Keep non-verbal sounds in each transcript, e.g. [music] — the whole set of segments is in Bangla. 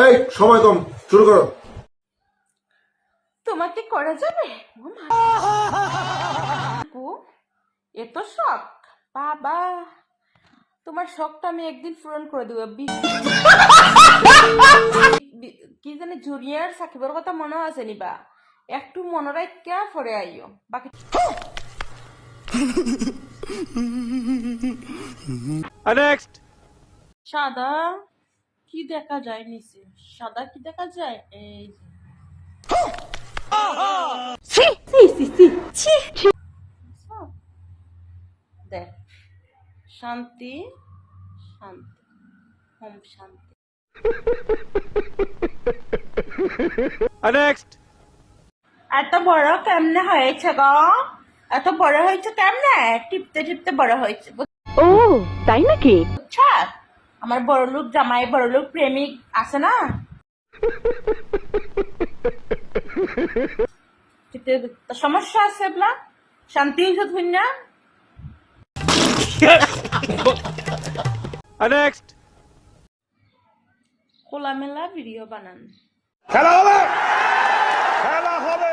এই সময় কম শুরু করো। তোমাকে করা যাবে? ও মা। আপু, এত শখ। বাবা তোমার শখটা আমি একদিন পূরণ করে দেবো। কি জানি জুনিয়র সাকিবের কথা মনে আছে নিবা একটু মনে রাখা পরে আইও। বাকি নেক্সট সাদা কি দেখা যায় নিচে? সাদা কি দেখা যায়? এই দেখ শান্তি শান্তি হোম শান্তি। নেক্সট এত বড় কেমনে হয়েছে গো? এত বড় হয়েছে কেমনে? টিপতে টিপতে বড় হয়েছে। ও তাই নাকি? বুঝছা? আমার বড় লোক জামাই বড় লোক প্রেমিক আছে না? সমস্যা আছে বলা শান্তি হয়েছে তুমি না? নেক্সট খোলামেলা ভিডিও বানান। খেলা হবে! খেলা হবে!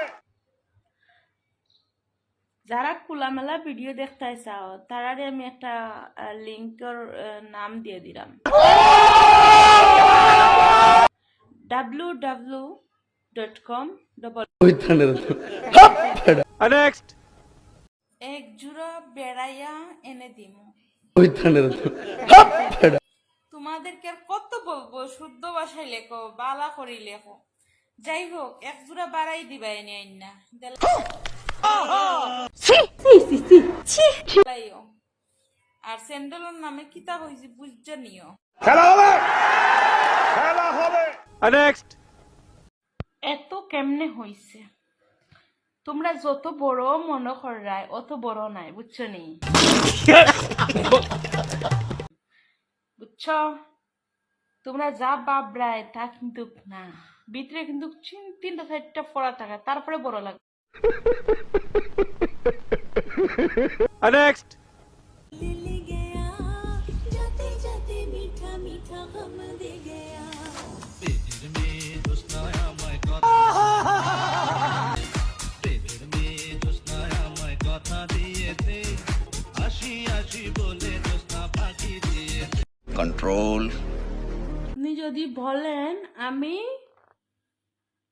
যারা খোলামেলা ভিডিও দেখতে চাও তারারে আমি একটা লিঙ্কের নাম দিয়ে দিলাম। W W dot com double এক জোড়া বেড়াইয়া এনে দিম। তোমাদেরকে আর কত বলব শুদ্ধ ভাষায় লেখো বালা করি লেখো। যাই হোক এক জোড়া বাড়াই দিবা এনে আইনা দেলাইও। আর স্যান্ডেলের নামে কিতাব হয়েছে বুঝতে নিও খেলা হবে! খেলা হবে! নেক্সট এত কেমনে হইছে? তোমরা যত বড় মনে করায় অত বড় নাই বুঝছ নি? বুঝছ? তোমরা যা বাবরায় তা কিন্তু না। ভিতরে কিন্তু তিনটা চারটা পড়া থাকে তারপরে বড় লাগে [laughs] নেক্সট কন্ট্রোল আপনি যদি বলেন আমি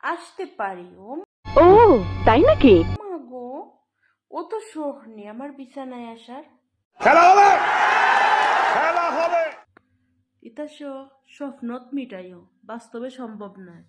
আসতে পারি ও ও তাই নাকি? মা গো ও তো শোক নেই আমার বিছানায় আসার। খেলা হবে! খেলা হবে! এটা স্বপ্নত মিটাইও বাস্তবে সম্ভব নয়।